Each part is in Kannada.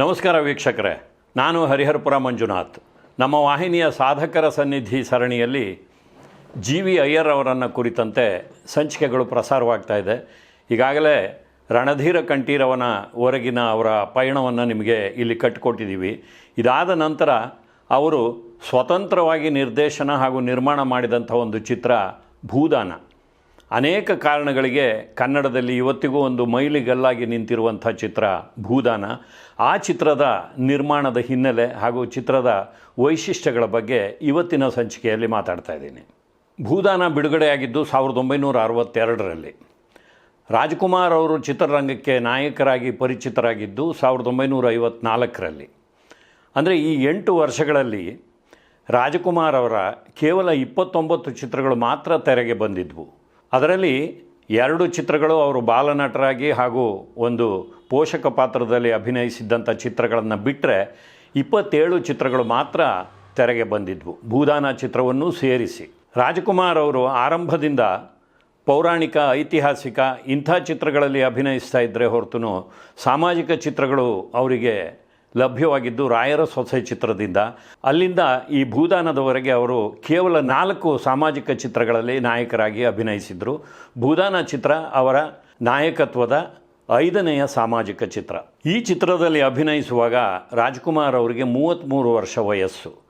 ನಮಸ್ಕಾರ ವೀಕ್ಷಕರೇ, ನಾನು ಹರಿಹರಪುರ ಮಂಜುನಾಥ್. ನಮ್ಮ ವಾಹಿನಿಯ ಸಾಧಕರ ಸನ್ನಿಧಿ ಸರಣಿಯಲ್ಲಿ ಜಿ ವಿ ಅಯ್ಯರ್ ಅವರನ್ನು ಕುರಿತಂತೆ ಸಂಚಿಕೆಗಳು ಪ್ರಸಾರವಾಗ್ತಾ ಇದೆ. ಈಗಾಗಲೇ ರಣಧೀರ ಕಂಠೀರವನ ಹೊರಗಿನ ಅವರ ಪಯಣವನ್ನು ನಿಮಗೆ ಇಲ್ಲಿ ಕಟ್ಟಿಕೊಟ್ಟಿದ್ದೀವಿ ಇದಾದ ನಂತರ ಅವರು ಸ್ವತಂತ್ರವಾಗಿ ನಿರ್ದೇಶನ ಹಾಗೂ ನಿರ್ಮಾಣ ಮಾಡಿದಂಥ ಒಂದು ಚಿತ್ರ ಭೂದಾನ. ಅನೇಕ ಕಾರಣಗಳಿಗೆ ಕನ್ನಡದಲ್ಲಿ ಇವತ್ತಿಗೂ ಒಂದು ಮೈಲಿಗಲ್ಲಾಗಿ ನಿಂತಿರುವಂಥ ಚಿತ್ರ ಭೂದಾನ. ಆ ಚಿತ್ರದ ನಿರ್ಮಾಣದ ಹಿನ್ನೆಲೆ ಹಾಗೂ ಚಿತ್ರದ ವೈಶಿಷ್ಟ್ಯಗಳ ಬಗ್ಗೆ ಇವತ್ತಿನ ಸಂಚಿಕೆಯಲ್ಲಿ ಮಾತಾಡ್ತಾ ಇದ್ದೀನಿ. ಭೂದಾನ ಬಿಡುಗಡೆಯಾಗಿದ್ದು ಸಾವಿರದ ಒಂಬೈನೂರ ಅರವತ್ತೆರಡರಲ್ಲಿ. ರಾಜ್ಕುಮಾರ್ ಅವರು ಚಿತ್ರರಂಗಕ್ಕೆ ನಾಯಕರಾಗಿ ಪರಿಚಿತರಾಗಿದ್ದು ಸಾವಿರದ ಒಂಬೈನೂರ ಐವತ್ನಾಲ್ಕರಲ್ಲಿ. ಅಂದರೆ ಈ ಎಂಟು ವರ್ಷಗಳಲ್ಲಿ ರಾಜಕುಮಾರ್ ಅವರ ಕೇವಲ ಇಪ್ಪತ್ತೊಂಬತ್ತು ಚಿತ್ರಗಳು ಮಾತ್ರ ತೆರೆಗೆ ಬಂದಿದ್ವು. ಅದರಲ್ಲಿ ಎರಡು ಚಿತ್ರಗಳು ಅವರು ಬಾಲನಟರಾಗಿ ಹಾಗೂ ಒಂದು ಪೋಷಕ ಪಾತ್ರದಲ್ಲಿ ಅಭಿನಯಿಸಿದ್ದಂಥ ಚಿತ್ರಗಳನ್ನು ಬಿಟ್ಟರೆ ಇಪ್ಪತ್ತೇಳು ಚಿತ್ರಗಳು ಮಾತ್ರ ತೆರೆಗೆ ಬಂದಿದ್ವು. ಭೂದಾನ ಚಿತ್ರವನ್ನು ಸೇರಿಸಿ. ರಾಜಕುಮಾರ್ ಅವರು ಆರಂಭದಿಂದ ಪೌರಾಣಿಕ, ಐತಿಹಾಸಿಕ ಇಂಥ ಚಿತ್ರಗಳಲ್ಲಿ ಅಭಿನಯಿಸ್ತಾ ಇದ್ದರೆ ಹೊರತು ಸಾಮಾಜಿಕ ಚಿತ್ರಗಳು ಅವರಿಗೆ ಲಭ್ಯವಾಗಿದ್ದು ರಾಯರ ಸೊಸೆ ಚಿತ್ರದಿಂದ. ಅಲ್ಲಿಂದ ಈ ಭೂದಾನದವರೆಗೆ ಅವರು ಕೇವಲ ನಾಲ್ಕು ಸಾಮಾಜಿಕ ಚಿತ್ರಗಳಲ್ಲಿ ನಾಯಕರಾಗಿ ಅಭಿನಯಿಸಿದರು. ಭೂದಾನ ಚಿತ್ರ ಅವರ ನಾಯಕತ್ವದ ಐದನೆಯ ಸಾಮಾಜಿಕ ಚಿತ್ರ. ಈ ಚಿತ್ರದಲ್ಲಿ ಅಭಿನಯಿಸುವಾಗ ರಾಜ್ಕುಮಾರ್ ಅವರಿಗೆ ಮೂವತ್ತ್ಮೂರು ವರ್ಷ ವಯಸ್ಸು.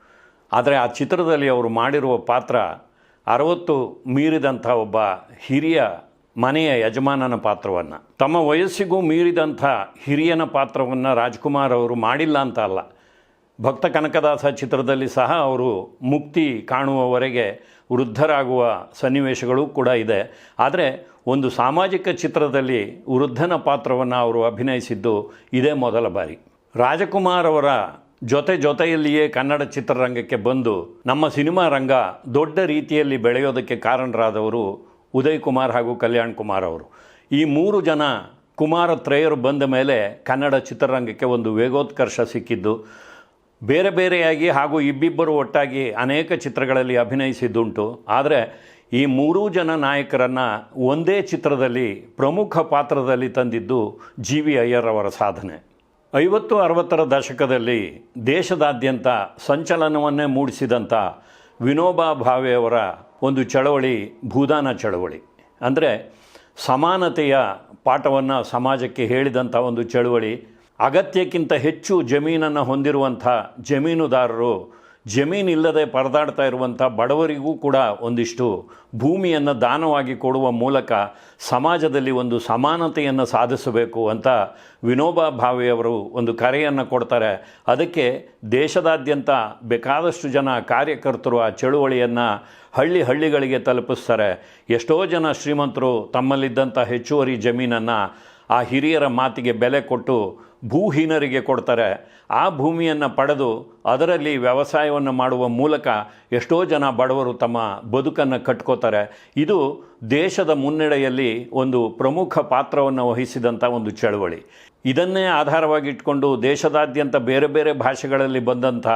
ಆದರೆ ಆ ಚಿತ್ರದಲ್ಲಿ ಅವರು ಮಾಡಿರುವ ಪಾತ್ರ ಅರವತ್ತು ಮೀರಿದಂಥ ಒಬ್ಬ ಹಿರಿಯ ಮನೆಯ ಯಜಮಾನನ ಪಾತ್ರವನ್ನು. ತಮ್ಮ ವಯಸ್ಸಿಗೂ ಮೀರಿದಂಥ ಹಿರಿಯನ ಪಾತ್ರವನ್ನು ರಾಜ್ಕುಮಾರ್ ಅವರು ಮಾಡಿಲ್ಲ ಅಂತ ಅಲ್ಲ. ಭಕ್ತ ಕನಕದಾಸ ಚಿತ್ರದಲ್ಲಿ ಸಹ ಅವರು ಮುಕ್ತಿ ಕಾಣುವವರೆಗೆ ವೃದ್ಧರಾಗುವ ಸನ್ನಿವೇಶಗಳು ಕೂಡ ಇದೆ. ಆದರೆ ಒಂದು ಸಾಮಾಜಿಕ ಚಿತ್ರದಲ್ಲಿ ವೃದ್ಧನ ಪಾತ್ರವನ್ನು ಅವರು ಅಭಿನಯಿಸಿದ್ದು ಇದೇ ಮೊದಲ ಬಾರಿ. ರಾಜಕುಮಾರ್ ಅವರ ಜೊತೆ ಜೊತೆಯಲ್ಲಿಯೇ ಕನ್ನಡ ಚಿತ್ರರಂಗಕ್ಕೆ ಬಂದು ನಮ್ಮ ಸಿನಿಮಾ ರಂಗ ದೊಡ್ಡ ರೀತಿಯಲ್ಲಿ ಬೆಳೆಯೋದಕ್ಕೆ ಕಾರಣರಾದವರು ಉದಯ್ ಕುಮಾರ್ ಹಾಗೂ ಕಲ್ಯಾಣ್ ಕುಮಾರ್ ಅವರು. ಈ ಮೂರು ಜನ ಕುಮಾರ ತ್ರಯರು ಬಂದ ಮೇಲೆ ಕನ್ನಡ ಚಿತ್ರರಂಗಕ್ಕೆ ಒಂದು ವೇಗೋತ್ಕರ್ಷ ಸಿಕ್ಕಿದ್ದು. ಬೇರೆ ಬೇರೆಯಾಗಿ ಹಾಗೂ ಇಬ್ಬಿಬ್ಬರು ಒಟ್ಟಾಗಿ ಅನೇಕ ಚಿತ್ರಗಳಲ್ಲಿ ಅಭಿನಯಿಸಿದ್ದುಂಟು. ಆದರೆ ಈ ಮೂರೂ ಜನ ನಾಯಕರನ್ನು ಒಂದೇ ಚಿತ್ರದಲ್ಲಿ, ಪ್ರಮುಖ ಪಾತ್ರದಲ್ಲಿ ತಂದಿದ್ದು ಜಿ ವಿ ಅಯ್ಯರ್ ಅವರ ಸಾಧನೆ. ಐವತ್ತು ಅರವತ್ತರ ದಶಕದಲ್ಲಿ ದೇಶದಾದ್ಯಂತ ಸಂಚಲನವನ್ನೇ ಮೂಡಿಸಿದಂಥ ವಿನೋಬಾ ಭಾವೆಯವರ ಒಂದು ಚಳವಳಿ, ಭೂದಾನ ಚಳವಳಿ. ಅಂದರೆ ಸಮಾನತೆಯ ಪಾಠವನ್ನು ಸಮಾಜಕ್ಕೆ ಹೇಳಿದಂಥ ಒಂದು ಚಳವಳಿ, ಅಗತ್ಯಕ್ಕಿಂತ ಹೆಚ್ಚು ಜಮೀನನ್ನು ಹೊಂದಿರುವಂಥ ಜಮೀನುದಾರರು ಜಮೀನಿಲ್ಲದೆ ಪರದಾಡ್ತಾ ಇರುವಂಥ ಬಡವರಿಗೂ ಕೂಡ ಒಂದಿಷ್ಟು ಭೂಮಿಯನ್ನು ದಾನವಾಗಿ ಕೊಡುವ ಮೂಲಕ ಸಮಾಜದಲ್ಲಿ ಒಂದು ಸಮಾನತೆಯನ್ನು ಸಾಧಿಸಬೇಕು ಅಂತ ವಿನೋಬಾ ಭಾವೆಯವರು ಒಂದು ಕರೆಯನ್ನು ಕೊಡ್ತಾರೆ. ಅದಕ್ಕೆ ದೇಶದಾದ್ಯಂತ ಬೇಕಾದಷ್ಟು ಜನ ಕಾರ್ಯಕರ್ತರು ಆ ಚಳುವಳಿಯನ್ನು ಹಳ್ಳಿ ಹಳ್ಳಿಗಳಿಗೆ ತಲುಪಿಸ್ತಾರೆ. ಎಷ್ಟೋ ಜನ ಶ್ರೀಮಂತರು ತಮ್ಮಲ್ಲಿದ್ದಂಥ ಹೆಚ್ಚುವರಿ ಜಮೀನನ್ನು ಆ ಹಿರಿಯರ ಮಾತಿಗೆ ಬೆಲೆ ಕೊಟ್ಟು ಭೂಹೀನರಿಗೆ ಕೊಡ್ತಾರೆ. ಆ ಭೂಮಿಯನ್ನು ಪಡೆದು ಅದರಲ್ಲಿ ವ್ಯವಸಾಯವನ್ನು ಮಾಡುವ ಮೂಲಕ ಎಷ್ಟೋ ಜನ ಬಡವರು ತಮ್ಮ ಬದುಕನ್ನು ಕಟ್ಕೋತಾರೆ. ಇದು ದೇಶದ ಮುನ್ನಡೆಯಲ್ಲಿ ಒಂದು ಪ್ರಮುಖ ಪಾತ್ರವನ್ನು ವಹಿಸಿದಂಥ ಒಂದು ಚಳವಳಿ. ಇದನ್ನೇ ಆಧಾರವಾಗಿಟ್ಕೊಂಡು ದೇಶದಾದ್ಯಂತ ಬೇರೆ ಬೇರೆ ಭಾಷೆಗಳಲ್ಲಿ ಬಂದಂಥ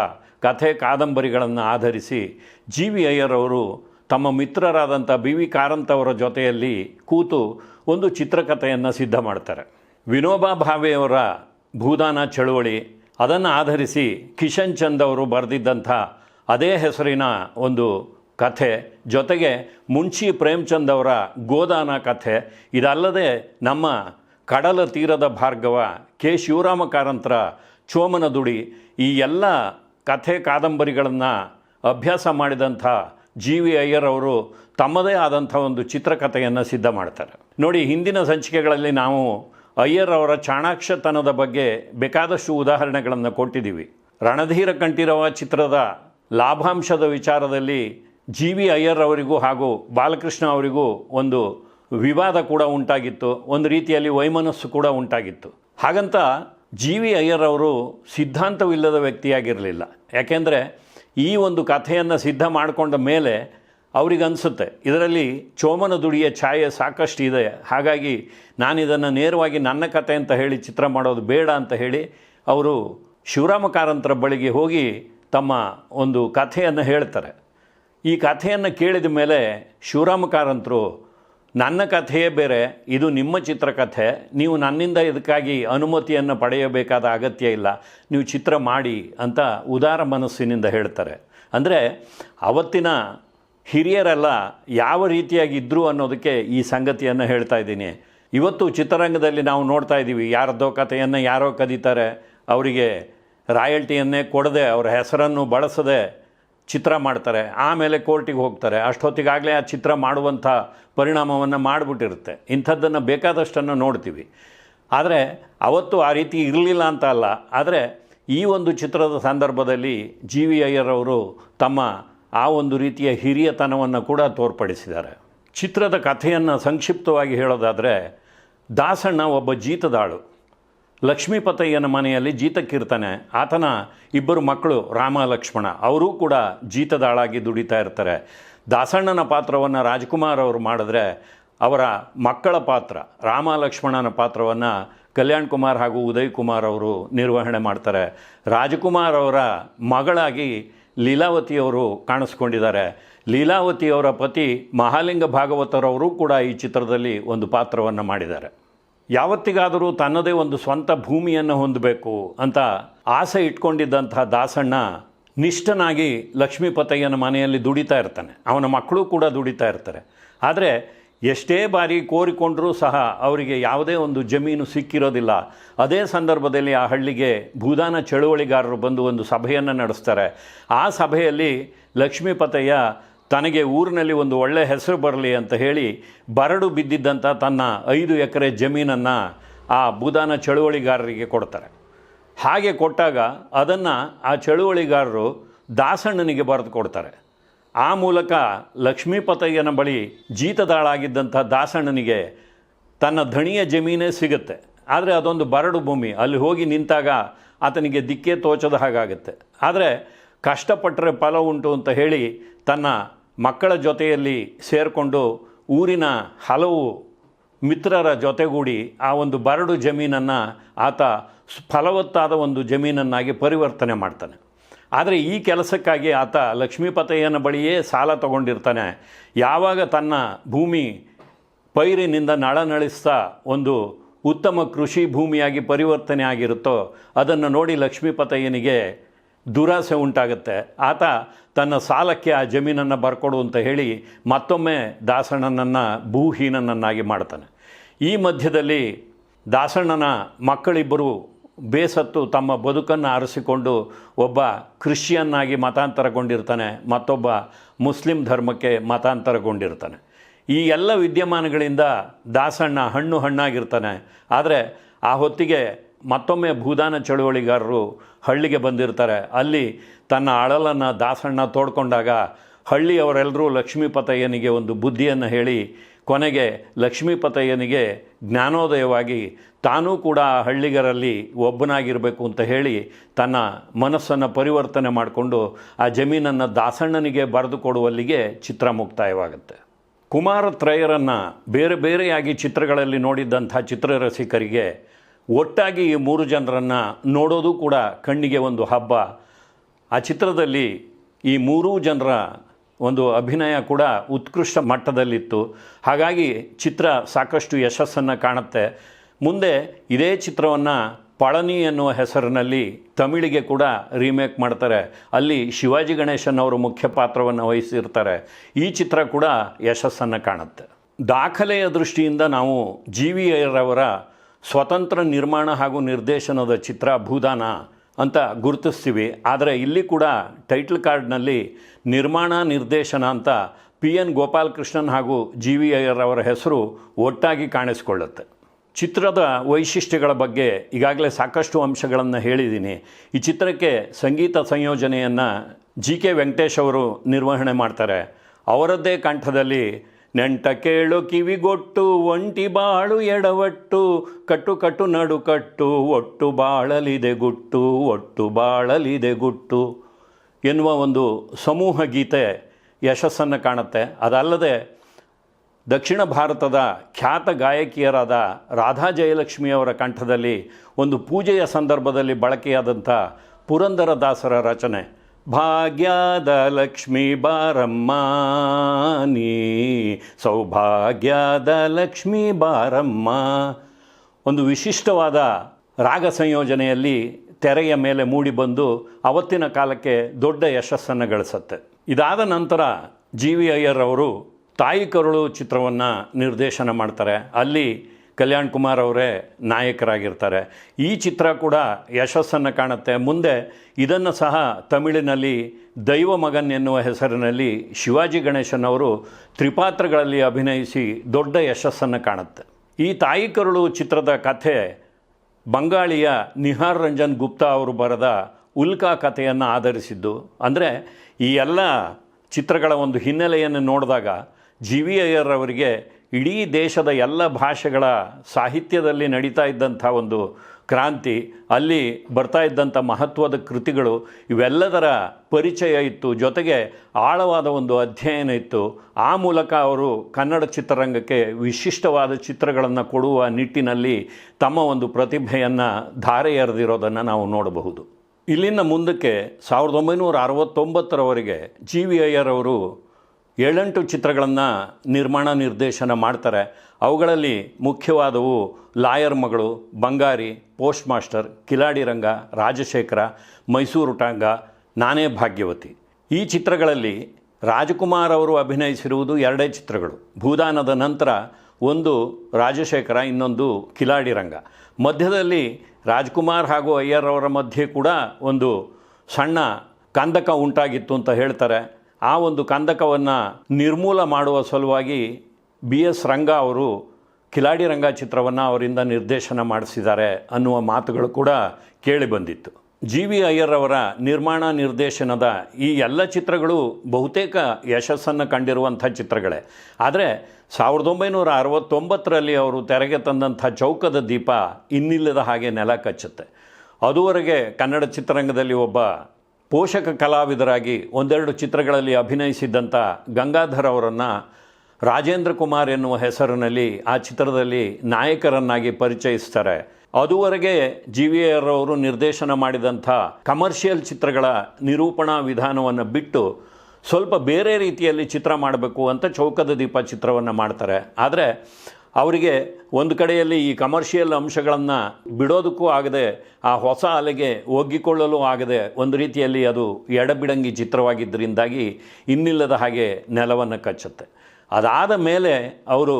ಕಥೆ ಕಾದಂಬರಿಗಳನ್ನು ಆಧರಿಸಿ ಜಿ ವಿ ಅಯ್ಯರ್ ಅವರು ತಮ್ಮ ಮಿತ್ರರಾದಂಥ ಬಿ ವಿ ಕಾರಂತ್ ಅವರ ಜೊತೆಯಲ್ಲಿ ಕೂತು ಒಂದು ಚಿತ್ರಕಥೆಯನ್ನು ಸಿದ್ಧ ಮಾಡ್ತಾರೆ. ವಿನೋಬಾ ಭಾವೆಯವರ ಭೂದಾನ ಚಳುವಳಿ, ಅದನ್ನು ಆಧರಿಸಿ ಕಿಶನ್ ಚಂದ್ ಅವರು ಬರೆದಿದ್ದಂಥ ಅದೇ ಹೆಸರಿನ ಒಂದು ಕಥೆ, ಜೊತೆಗೆ ಮುನ್ಷಿ ಪ್ರೇಮ್ಚಂದ್ ಅವರ ಗೋದಾನ ಕಥೆ, ಇದಲ್ಲದೆ ನಮ್ಮ ಕಡಲ ತೀರದ ಭಾರ್ಗವ ಕೆ ಶಿವರಾಮ ಕಾರಂತರ ಚೋಮನ ದುಡಿ ಈ ಎಲ್ಲ ಕಥೆ ಕಾದಂಬರಿಗಳನ್ನು ಅಭ್ಯಾಸ ಮಾಡಿದಂಥ ಜಿ ವಿ ಅಯ್ಯರ್ ಅವರು ತಮ್ಮದೇ ಆದಂಥ ಒಂದು ಚಿತ್ರಕಥೆಯನ್ನು ಸಿದ್ಧ ಮಾಡ್ತಾರೆ. ನೋಡಿ, ಹಿಂದಿನ ಸಂಚಿಕೆಗಳಲ್ಲಿ ನಾವು ಅಯ್ಯರ್ ಅವರ ಚಾಣಾಕ್ಷತನದ ಬಗ್ಗೆ ಬೇಕಾದಷ್ಟು ಉದಾಹರಣೆಗಳನ್ನು ಕೊಟ್ಟಿದ್ದೀವಿ. ರಣಧೀರ ಕಂಠೀರವ ಚಿತ್ರದ ಲಾಭಾಂಶದ ವಿಚಾರದಲ್ಲಿ ಜಿ ವಿ ಅಯ್ಯರ್ ಅವರಿಗೂ ಹಾಗೂ ಬಾಲಕೃಷ್ಣ ಅವರಿಗೂ ಒಂದು ವಿವಾದ ಕೂಡ ಉಂಟಾಗಿತ್ತು. ಒಂದು ರೀತಿಯಲ್ಲಿ ವೈಮನಸ್ಸು ಕೂಡ ಉಂಟಾಗಿತ್ತು. ಹಾಗಂತ ಜಿ ವಿ ಅಯ್ಯರ್ ಅವರು ಸಿದ್ಧಾಂತವಿಲ್ಲದ ವ್ಯಕ್ತಿಯಾಗಿರಲಿಲ್ಲ. ಯಾಕೆಂದರೆ ಈ ಒಂದು ಕಥೆಯನ್ನು ಸಿದ್ಧ ಮಾಡಿಕೊಂಡ ಮೇಲೆ ಅವರಿಗನ್ಸುತ್ತೆ ಇದರಲ್ಲಿ ಚೋಮನ ದುಡಿಯ ಛಾಯೆ ಸಾಕಷ್ಟು ಇದೆ, ಹಾಗಾಗಿ ನಾನು ಇದನ್ನು ನೇರವಾಗಿ ನನ್ನ ಕತೆ ಅಂತ ಹೇಳಿ ಚಿತ್ರ ಮಾಡೋದು ಬೇಡ ಅಂತ ಹೇಳಿ ಅವರು ಶಿವರಾಮ ಕಾರಂತರ ಬಳಿಗೆ ಹೋಗಿ ತಮ್ಮ ಒಂದು ಕಥೆಯನ್ನು ಹೇಳ್ತಾರೆ. ಈ ಕಥೆಯನ್ನು ಕೇಳಿದ ಮೇಲೆ ಶಿವರಾಮ ಕಾರಂತರು ನನ್ನ ಕಥೆಯೇ ಬೇರೆ, ಇದು ನಿಮ್ಮ ಚಿತ್ರಕಥೆ. ನೀವು ನನ್ನಿಂದ ಇದಕ್ಕಾಗಿ ಅನುಮತಿಯನ್ನು ಪಡೆಯಬೇಕಾದ ಅಗತ್ಯ ಇಲ್ಲ. ನೀವು ಚಿತ್ರ ಮಾಡಿ ಅಂತ ಉದಾರ ಮನಸ್ಸಿನಿಂದ ಹೇಳ್ತಾರೆ. ಅಂದರೆ ಅವತ್ತಿನ ಹಿರಿಯರೆಲ್ಲ ಯಾವ ರೀತಿಯಾಗಿದ್ದರು ಅನ್ನೋದಕ್ಕೆ ಈ ಸಂಗತಿಯನ್ನು ಹೇಳ್ತಾ ಇದ್ದೀನಿ. ಇವತ್ತು ಚಿತ್ರರಂಗದಲ್ಲಿ ನಾವು ನೋಡ್ತಾ ಇದ್ದೀವಿ, ಯಾರದ್ದೋ ಕಥೆಯನ್ನು ಯಾರೋ ಕದೀತಾರೆ. ಅವರಿಗೆ ರಾಯಲ್ಟಿಯನ್ನೇ ಕೊಡದೆ, ಅವರ ಹೆಸರನ್ನು ಬಳಸದೆ ಚಿತ್ರ ಮಾಡ್ತಾರೆ, ಆಮೇಲೆ ಕೋರ್ಟಿಗೆ ಹೋಗ್ತಾರೆ. ಅಷ್ಟೊತ್ತಿಗಾಗಲೇ ಆ ಚಿತ್ರ ಮಾಡುವಂಥ ಪರಿಣಾಮವನ್ನು ಮಾಡಿಬಿಟ್ಟಿರುತ್ತೆ. ಇಂಥದ್ದನ್ನು ಬೇಕಾದಷ್ಟನ್ನು ನೋಡ್ತೀವಿ. ಆದರೆ ಅವತ್ತು ಆ ರೀತಿ ಇರಲಿಲ್ಲ ಅಂತ ಅಲ್ಲ. ಆದರೆ ಈ ಒಂದು ಚಿತ್ರದ ಸಂದರ್ಭದಲ್ಲಿ ಜಿ ವಿ ಅಯ್ಯರವರು ತಮ್ಮ ಆ ಒಂದು ರೀತಿಯ ಹಿರಿಯತನವನ್ನು ಕೂಡ ತೋರ್ಪಡಿಸಿದ್ದಾರೆ. ಚಿತ್ರದ ಕಥೆಯನ್ನು ಸಂಕ್ಷಿಪ್ತವಾಗಿ ಹೇಳೋದಾದರೆ, ದಾಸಣ್ಣ ಒಬ್ಬ ಜೀತದಾಳು. ಲಕ್ಷ್ಮೀಪತಯ್ಯನ ಮನೆಯಲ್ಲಿ ಜೀತಕ್ಕಿರ್ತಾನೆ. ಆತನ ಇಬ್ಬರು ಮಕ್ಕಳು ರಾಮ ಲಕ್ಷ್ಮಣ ಅವರೂ ಕೂಡ ಜೀತದಾಳಾಗಿ ದುಡಿತಾ ಇರ್ತಾರೆ. ದಾಸಣ್ಣನ ಪಾತ್ರವನ್ನು ರಾಜ್ಕುಮಾರ್ ಅವರು ಮಾಡಿದ್ರೆ ಅವರ ಮಕ್ಕಳ ಪಾತ್ರ ರಾಮ ಲಕ್ಷ್ಮಣನ ಪಾತ್ರವನ್ನು ಕಲ್ಯಾಣ್ ಕುಮಾರ್ ಹಾಗೂ ಉದಯ್ ಕುಮಾರ್ ಅವರು ನಿರ್ವಹಣೆ ಮಾಡ್ತಾರೆ. ರಾಜಕುಮಾರ್ ಅವರ ಮಗಳಾಗಿ ಲೀಲಾವತಿಯವರು ಕಾಣಿಸ್ಕೊಂಡಿದ್ದಾರೆ. ಲೀಲಾವತಿಯವರ ಪತಿ ಮಹಾಲಿಂಗ ಭಾಗವತರವರು ಕೂಡ ಈ ಚಿತ್ರದಲ್ಲಿ ಒಂದು ಪಾತ್ರವನ್ನು ಮಾಡಿದ್ದಾರೆ. ಯಾವತ್ತಿಗಾದರೂ ತನ್ನದೇ ಒಂದು ಸ್ವಂತ ಭೂಮಿಯನ್ನು ಹೊಂದಬೇಕು ಅಂತ ಆಸೆ ಇಟ್ಕೊಂಡಿದ್ದಂತಹ ದಾಸಣ್ಣ ನಿಷ್ಠನಾಗಿ ಲಕ್ಷ್ಮೀಪತಯ್ಯನ ಮನೆಯಲ್ಲಿ ದುಡಿತಾ ಇರ್ತಾನೆ. ಅವನ ಮಕ್ಕಳು ಕೂಡ ದುಡಿತಾ ಇರ್ತಾರೆ. ಆದರೆ ಎಷ್ಟೇ ಬಾರಿ ಕೋರಿಕೊಂಡರೂ ಸಹ ಅವರಿಗೆ ಯಾವುದೇ ಒಂದು ಜಮೀನು ಸಿಕ್ಕಿರೋದಿಲ್ಲ. ಅದೇ ಸಂದರ್ಭದಲ್ಲಿ ಆ ಹಳ್ಳಿಗೆ ಭೂದಾನ ಚಳುವಳಿಗಾರರು ಬಂದು ಒಂದು ಸಭೆಯನ್ನು ನಡೆಸ್ತಾರೆ. ಆ ಸಭೆಯಲ್ಲಿ ಲಕ್ಷ್ಮೀಪತಯ್ಯ ತನಗೆ ಊರಿನಲ್ಲಿ ಒಂದು ಒಳ್ಳೆ ಹೆಸರು ಬರಲಿ ಅಂತ ಹೇಳಿ ಬರಡು ಬಿದ್ದಿದ್ದಂಥ ತನ್ನ ಐದು ಎಕರೆ ಜಮೀನನ್ನು ಆ ಭೂದಾನ ಚಳುವಳಿಗಾರರಿಗೆ ಕೊಡ್ತಾರೆ. ಹಾಗೆ ಕೊಟ್ಟಾಗ ಅದನ್ನು ಆ ಚಳುವಳಿಗಾರರು ದಾಸಣ್ಣನಿಗೆ ಬರೆದು ಕೊಡ್ತಾರೆ. ಆ ಮೂಲಕ ಲಕ್ಷ್ಮೀಪತಯ್ಯನ ಬಳಿ ಜೀತದಾಳಾಗಿದ್ದಂಥ ದಾಸಣ್ಣನಿಗೆ ತನ್ನ ಧಣಿಯ ಜಮೀನೇ ಸಿಗುತ್ತೆ. ಆದರೆ ಅದೊಂದು ಬರಡು ಭೂಮಿ. ಅಲ್ಲಿ ಹೋಗಿ ನಿಂತಾಗ ಆತನಿಗೆ ದಿಕ್ಕೇ ತೋಚದ ಹಾಗಾಗುತ್ತೆ. ಆದರೆ ಕಷ್ಟಪಟ್ಟರೆ ಫಲ ಉಂಟು ಅಂತ ಹೇಳಿ ತನ್ನ ಮಕ್ಕಳ ಜೊತೆಯಲ್ಲಿ ಸೇರಿಕೊಂಡು ಊರಿನ ಹಲವು ಮಿತ್ರರ ಜೊತೆಗೂಡಿ ಆ ಒಂದು ಬರಡು ಜಮೀನನ್ನು ಆತ ಫಲವತ್ತಾದ ಒಂದು ಜಮೀನನ್ನಾಗಿ ಪರಿವರ್ತನೆ ಮಾಡ್ತಾನೆ. ಆದರೆ ಈ ಕೆಲಸಕ್ಕಾಗಿ ಆತ ಲಕ್ಷ್ಮೀಪತಯ್ಯನ ಬಳಿಯೇ ಸಾಲ ತಗೊಂಡಿರ್ತಾನೆ. ಯಾವಾಗ ತನ್ನ ಭೂಮಿ ಪೈರಿನಿಂದ ನಳನಳಿಸ್ತಾ ಒಂದು ಉತ್ತಮ ಕೃಷಿ ಭೂಮಿಯಾಗಿ ಪರಿವರ್ತನೆ ಆಗಿರುತ್ತೋ ಅದನ್ನು ನೋಡಿ ಲಕ್ಷ್ಮೀಪತಯ್ಯನಿಗೆ ದುರಾಸೆ ಉಂಟಾಗುತ್ತೆ. ಆತ ತನ್ನ ಸಾಲಕ್ಕೆ ಆ ಜಮೀನನ್ನು ಬರ್ಕೊಡು ಅಂತ ಹೇಳಿ ಮತ್ತೊಮ್ಮೆ ದಾಸಣ್ಣನನ್ನು ಭೂಹೀನನನ್ನಾಗಿ ಮಾಡ್ತಾನೆ. ಈ ಮಧ್ಯದಲ್ಲಿ ದಾಸಣ್ಣನ ಮಕ್ಕಳಿಬ್ಬರು ಬೇಸತ್ತು ತಮ್ಮ ಬದುಕನ್ನು ಆರಿಸಿಕೊಂಡು ಒಬ್ಬ ಕ್ರಿಶ್ಚಿಯನ್ನಾಗಿ ಮತಾಂತರಗೊಂಡಿರ್ತಾನೆ, ಮತ್ತೊಬ್ಬ ಮುಸ್ಲಿಂ ಧರ್ಮಕ್ಕೆ ಮತಾಂತರಗೊಂಡಿರ್ತಾನೆ. ಈ ಎಲ್ಲ ವಿದ್ಯಮಾನಗಳಿಂದ ದಾಸಣ್ಣ ಹಣ್ಣು ಹಣ್ಣಾಗಿರ್ತಾನೆ. ಆದರೆ ಆ ಹೊತ್ತಿಗೆ ಮತ್ತೊಮ್ಮೆ ಭೂದಾನ ಚಳುವಳಿಗಾರರು ಹಳ್ಳಿಗೆ ಬಂದಿರ್ತಾರೆ. ಅಲ್ಲಿ ತನ್ನ ಅಳಲನ್ನು ದಾಸಣ್ಣ ತೋಡ್ಕೊಂಡಾಗ ಹಳ್ಳಿಯವರೆಲ್ಲರೂ ಲಕ್ಷ್ಮೀಪತಯ್ಯನಿಗೆ ಒಂದು ಬುದ್ಧಿಯನ್ನು ಹೇಳಿ, ಕೊನೆಗೆ ಲಕ್ಷ್ಮೀಪತಯ್ಯನಿಗೆ ಜ್ಞಾನೋದಯವಾಗಿ ತಾನೂ ಕೂಡ ಆ ಹಳ್ಳಿಗರಲ್ಲಿ ಒಬ್ಬನಾಗಿರಬೇಕು ಅಂತ ಹೇಳಿ ತನ್ನ ಮನಸ್ಸನ್ನು ಪರಿವರ್ತನೆ ಮಾಡಿಕೊಂಡು ಆ ಜಮೀನನ್ನು ದಾಸಣ್ಣನಿಗೆ ಬರೆದು ಕೊಡುವಲ್ಲಿಗೆ ಚಿತ್ರ ಮುಕ್ತಾಯವಾಗುತ್ತೆ. ಕುಮಾರತ್ರಯರನ್ನು ಬೇರೆ ಬೇರೆಯಾಗಿ ಚಿತ್ರಗಳಲ್ಲಿ ನೋಡಿದ್ದಂಥ ಚಿತ್ರರಸಿಕರಿಗೆ ಒಟ್ಟಾಗಿ ಈ ಮೂರು ಜನರನ್ನು ನೋಡೋದು ಕೂಡ ಕಣ್ಣಿಗೆ ಒಂದು ಹಬ್ಬ. ಆ ಚಿತ್ರದಲ್ಲಿ ಈ ಮೂರೂ ಜನರ ಒಂದು ಅಭಿನಯ ಕೂಡ ಉತ್ಕೃಷ್ಟ ಮಟ್ಟದಲ್ಲಿತ್ತು. ಹಾಗಾಗಿ ಚಿತ್ರ ಸಾಕಷ್ಟು ಯಶಸ್ಸನ್ನು ಕಾಣುತ್ತೆ. ಮುಂದೆ ಇದೇ ಚಿತ್ರವನ್ನು ಪಳನಿ ಎನ್ನುವ ಹೆಸರಿನಲ್ಲಿ ತಮಿಳಿಗೆ ಕೂಡ ರೀಮೇಕ್ ಮಾಡ್ತಾರೆ. ಅಲ್ಲಿ ಶಿವಾಜಿ ಗಣೇಶನ್ ಅವರು ಮುಖ್ಯ ಪಾತ್ರವನ್ನು ವಹಿಸಿರ್ತಾರೆ. ಈ ಚಿತ್ರ ಕೂಡ ಯಶಸ್ಸನ್ನು ಕಾಣುತ್ತೆ. ದಾಖಲೆಯ ದೃಷ್ಟಿಯಿಂದ ನಾವು ಜಿ ವಿ ಅವರ ಸ್ವತಂತ್ರ ನಿರ್ಮಾಣ ಹಾಗೂ ನಿರ್ದೇಶನದ ಚಿತ್ರ ಭೂದಾನ ಅಂತ ಗುರುತಿಸ್ತೀವಿ. ಆದರೆ ಇಲ್ಲಿ ಕೂಡ ಟೈಟ್ಲ್ ಕಾರ್ಡ್ನಲ್ಲಿ ನಿರ್ಮಾಣ, ನಿರ್ದೇಶನ ಅಂತ ಪಿ ಎನ್ ಗೋಪಾಲಕೃಷ್ಣನ್ ಹಾಗೂ ಜಿ ವಿ ಅಯ್ಯರ್ ಅವರ ಹೆಸರು ಒಟ್ಟಾಗಿ ಕಾಣಿಸಿಕೊಳ್ಳುತ್ತೆ. ಚಿತ್ರದ ವೈಶಿಷ್ಟ್ಯಗಳ ಬಗ್ಗೆ ಈಗಾಗಲೇ ಸಾಕಷ್ಟು ಅಂಶಗಳನ್ನು ಹೇಳಿದ್ದೀನಿ. ಈ ಚಿತ್ರಕ್ಕೆ ಸಂಗೀತ ಸಂಯೋಜನೆಯನ್ನು ಜಿ ಕೆ ವೆಂಕಟೇಶ್ ಅವರು ನಿರ್ವಹಣೆ ಮಾಡ್ತಾರೆ. ಅವರದ್ದೇ ಕಂಠದಲ್ಲಿ ನೆಂಟ ಕೇಳು ಕಿವಿಗೊಟ್ಟು ಒಂಟಿ ಬಾಳು ಎಡವಟ್ಟು ಕಟ್ಟು ಕಟ್ಟು ನಡು ಕಟ್ಟು, ಒಟ್ಟು ಬಾಳಲಿದೆ ಗುಟ್ಟು, ಒಟ್ಟು ಬಾಳಲಿದೆ ಗುಟ್ಟು ಎನ್ನುವ ಒಂದು ಸಮೂಹ ಗೀತೆ ಯಶಸ್ಸನ್ನು ಕಾಣುತ್ತೆ. ಅದಲ್ಲದೆ ದಕ್ಷಿಣ ಭಾರತದ ಖ್ಯಾತ ಗಾಯಕಿಯರಾದ ರಾಧಾ ಜಯಲಕ್ಷ್ಮಿಯವರ ಕಂಠದಲ್ಲಿ ಒಂದು ಪೂಜೆಯ ಸಂದರ್ಭದಲ್ಲಿ ಬಳಕೆಯಾದಂಥ ಪುರಂದರದಾಸರ ರಚನೆ. ಭಾಗ್ಯದ ಲಕ್ಷ್ಮೀ ಬಾರಮ್ಮ ನೀ ಸೌಭಾಗ್ಯದ ಲಕ್ಷ್ಮೀ ಬಾರಮ್ಮ. ಒಂದು ವಿಶಿಷ್ಟವಾದ ರಾಗ ಸಂಯೋಜನೆಯಲ್ಲಿ ತೆರೆಯ ಮೇಲೆ ಮೂಡಿಬಂದು ಅವತ್ತಿನ ಕಾಲಕ್ಕೆ ದೊಡ್ಡ ಯಶಸ್ಸನ್ನು ಗಳಿಸುತ್ತೆ. ಇದಾದ ನಂತರ ಜಿ ವಿ ಅಯ್ಯರ್ ಅವರು ತಾಯಿ ಕರುಳು ಚಿತ್ರವನ್ನು ನಿರ್ದೇಶನ ಮಾಡ್ತಾರೆ. ಅಲ್ಲಿ ಕಲ್ಯಾಣ್ ಕುಮಾರ್ ಅವರೇ ನಾಯಕರಾಗಿರ್ತಾರೆ. ಈ ಚಿತ್ರ ಕೂಡ ಯಶಸ್ಸನ್ನು ಕಾಣುತ್ತೆ. ಮುಂದೆ ಇದನ್ನು ಸಹ ತಮಿಳಿನಲ್ಲಿ ದೈವ ಮಗನ್ ಎನ್ನುವ ಹೆಸರಿನಲ್ಲಿ ಶಿವಾಜಿ ಗಣೇಶನ್ ಅವರು ತ್ರಿಪಾತ್ರಗಳಲ್ಲಿ ಅಭಿನಯಿಸಿ ದೊಡ್ಡ ಯಶಸ್ಸನ್ನು ಕಾಣುತ್ತೆ. ಈ ತಾಯಿ ಕರುಳು ಚಿತ್ರದ ಕಥೆ ಬಂಗಾಳಿಯ ನಿಹಾರ್ ರಂಜನ್ ಗುಪ್ತಾ ಅವರು ಬರೆದ ಉಲ್ಕಾ ಕಥೆಯನ್ನು ಆಧರಿಸಿದ್ದು. ಅಂದರೆ ಈ ಎಲ್ಲ ಚಿತ್ರಗಳ ಒಂದು ಹಿನ್ನೆಲೆಯನ್ನು ನೋಡಿದಾಗ ಜಿ ವಿ ಅಯ್ಯರ್ ಅವರಿಗೆ ಇಡೀ ದೇಶದ ಎಲ್ಲ ಭಾಷೆಗಳ ಸಾಹಿತ್ಯದಲ್ಲಿ ನಡೀತಾ ಇದ್ದಂಥ ಒಂದು ಕ್ರಾಂತಿ, ಅಲ್ಲಿ ಬರ್ತಾ ಇದ್ದಂಥ ಮಹತ್ವದ ಕೃತಿಗಳು, ಇವೆಲ್ಲದರ ಪರಿಚಯ ಇತ್ತು. ಜೊತೆಗೆ ಆಳವಾದ ಒಂದು ಅಧ್ಯಯನ ಇತ್ತು. ಆ ಮೂಲಕ ಅವರು ಕನ್ನಡ ಚಿತ್ರರಂಗಕ್ಕೆ ವಿಶಿಷ್ಟವಾದ ಚಿತ್ರಗಳನ್ನು ಕೊಡುವ ನಿಟ್ಟಿನಲ್ಲಿ ತಮ್ಮ ಒಂದು ಪ್ರತಿಭೆಯನ್ನು ಧಾರೆ ಎರೆದಿರೋದನ್ನು ನಾವು ನೋಡಬಹುದು. ಇಲ್ಲಿನ ಮುಂದಕ್ಕೆ ಸಾವಿರದ ಒಂಬೈನೂರ ಅರವತ್ತೊಂಬತ್ತರವರೆಗೆ ಜಿ ವಿ ಅಯ್ಯರ್ ಅವರು ಏಳೆಂಟು ಚಿತ್ರಗಳನ್ನು ನಿರ್ಮಾಣ, ನಿರ್ದೇಶನ ಮಾಡ್ತಾರೆ. ಅವುಗಳಲ್ಲಿ ಮುಖ್ಯವಾದವು ಲಾಯರ್ ಮಗಳು ಬಂಗಾರಿ ಪೋಸ್ಟ್ ಮಾಸ್ಟರ್ ಕಿಲಾಡಿ ರಂಗ, ರಾಜಶೇಖರ, ಮೈಸೂರು ಟಾಂಗ, ನಾನೇ ಭಾಗ್ಯವತಿ. ಈ ಚಿತ್ರಗಳಲ್ಲಿ ರಾಜಕುಮಾರ್ ಅವರು ಅಭಿನಯಿಸಿರುವುದು ಎರಡೇ ಚಿತ್ರಗಳು. ಭೂದಾನದ ನಂತರ ಒಂದು ರಾಜಶೇಖರ, ಇನ್ನೊಂದು ಕಿಲಾಡಿ ರಂಗ. ಮಧ್ಯದಲ್ಲಿ ರಾಜ್ಕುಮಾರ್ ಹಾಗೂ ಅಯ್ಯರ್ ಅವರ ಮಧ್ಯೆ ಕೂಡ ಒಂದು ಸಣ್ಣ ಕಂದಕ ಉಂಟಾಗಿತ್ತು ಅಂತ ಹೇಳ್ತಾರೆ. ಆ ಒಂದು ಕಂದಕವನ್ನು ನಿರ್ಮೂಲ ಮಾಡುವ ಸಲುವಾಗಿ ಬಿ ಎಸ್ ರಂಗ ಅವರು ಕಿಲಾಡಿ ರಂಗ ಚಿತ್ರವನ್ನು ಅವರಿಂದ ನಿರ್ದೇಶನ ಮಾಡಿಸಿದ್ದಾರೆ ಅನ್ನುವ ಮಾತುಗಳು ಕೂಡ ಕೇಳಿಬಂದಿತ್ತು ಜಿ ವಿ ಅಯ್ಯರ್ ಅವರ ನಿರ್ಮಾಣ ನಿರ್ದೇಶನದ ಈ ಎಲ್ಲ ಚಿತ್ರಗಳು ಬಹುತೇಕ ಯಶಸ್ಸನ್ನು ಕಂಡಿರುವಂಥ ಚಿತ್ರಗಳೇ. ಆದರೆ ಸಾವಿರದ ಒಂಬೈನೂರ ಅರವತ್ತೊಂಬತ್ತರಲ್ಲಿ ಅವರು ತೆರೆಗೆ ತಂದಂಥ ಚೌಕದ ದೀಪ ಇನ್ನಿಲ್ಲದ ಹಾಗೆ ನೆಲ ಕಚ್ಚುತ್ತೆ. ಅದುವರೆಗೆ ಕನ್ನಡ ಚಿತ್ರರಂಗದಲ್ಲಿ ಒಬ್ಬ ಪೋಷಕ ಕಲಾವಿದರಾಗಿ ಒಂದೆರಡು ಚಿತ್ರಗಳಲ್ಲಿ ಅಭಿನಯಿಸಿದ್ದಂಥ ಗಂಗಾಧರ್ ಅವರನ್ನು ರಾಜೇಂದ್ರ ಕುಮಾರ್ ಎನ್ನುವ ಹೆಸರಿನಲ್ಲಿ ಆ ಚಿತ್ರದಲ್ಲಿ ನಾಯಕರನ್ನಾಗಿ ಪರಿಚಯಿಸ್ತಾರೆ. ಅದುವರೆಗೆ ಜಿ ವಿ ಆರ್ ಅವರು ನಿರ್ದೇಶನ ಮಾಡಿದಂಥ ಕಮರ್ಷಿಯಲ್ ಚಿತ್ರಗಳ ನಿರೂಪಣಾ ವಿಧಾನವನ್ನು ಬಿಟ್ಟು ಸ್ವಲ್ಪ ಬೇರೆ ರೀತಿಯಲ್ಲಿ ಚಿತ್ರ ಮಾಡಬೇಕು ಅಂತ ಚೌಕದ ದೀಪ ಚಿತ್ರವನ್ನು ಮಾಡ್ತಾರೆ. ಆದರೆ ಅವರಿಗೆ ಒಂದು ಕಡೆಯಲ್ಲಿ ಈ ಕಮರ್ಷಿಯಲ್ ಅಂಶಗಳನ್ನು ಬಿಡೋದಕ್ಕೂ ಆಗದೆ, ಆ ಹೊಸ ಅಲೆಗೆ ಒಗ್ಗಿಕೊಳ್ಳಲು ಆಗದೆ ಒಂದು ರೀತಿಯಲ್ಲಿ ಅದು ಎಡಬಿಡಂಗಿ ಚಿತ್ರವಾಗಿದ್ದರಿಂದಾಗಿ ಇನ್ನಿಲ್ಲದ ಹಾಗೆ ನೆಲವನ್ನು ಕಚ್ಚುತ್ತೆ. ಅದಾದ ಮೇಲೆ ಅವರು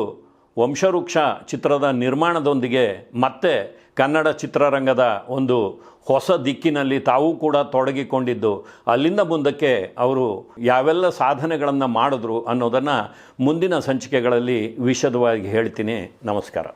ವಂಶವೃಕ್ಷ ಚಿತ್ರದ ನಿರ್ಮಾಣದೊಂದಿಗೆ ಮತ್ತೆ ಕನ್ನಡ ಚಿತ್ರರಂಗದ ಒಂದು ಹೊಸ ದಿಕ್ಕಿನಲ್ಲಿ ತಾವು ಕೂಡ ತೊಡಗಿಕೊಂಡಿದ್ದು, ಅಲ್ಲಿಂದ ಮುಂದಕ್ಕೆ ಅವರು ಯಾವೆಲ್ಲ ಸಾಧನೆಗಳನ್ನು ಮಾಡಿದ್ರು ಅನ್ನೋದನ್ನು ಮುಂದಿನ ಸಂಚಿಕೆಗಳಲ್ಲಿ ವಿಷದವಾಗಿ ಹೇಳ್ತೀನಿ. ನಮಸ್ಕಾರ.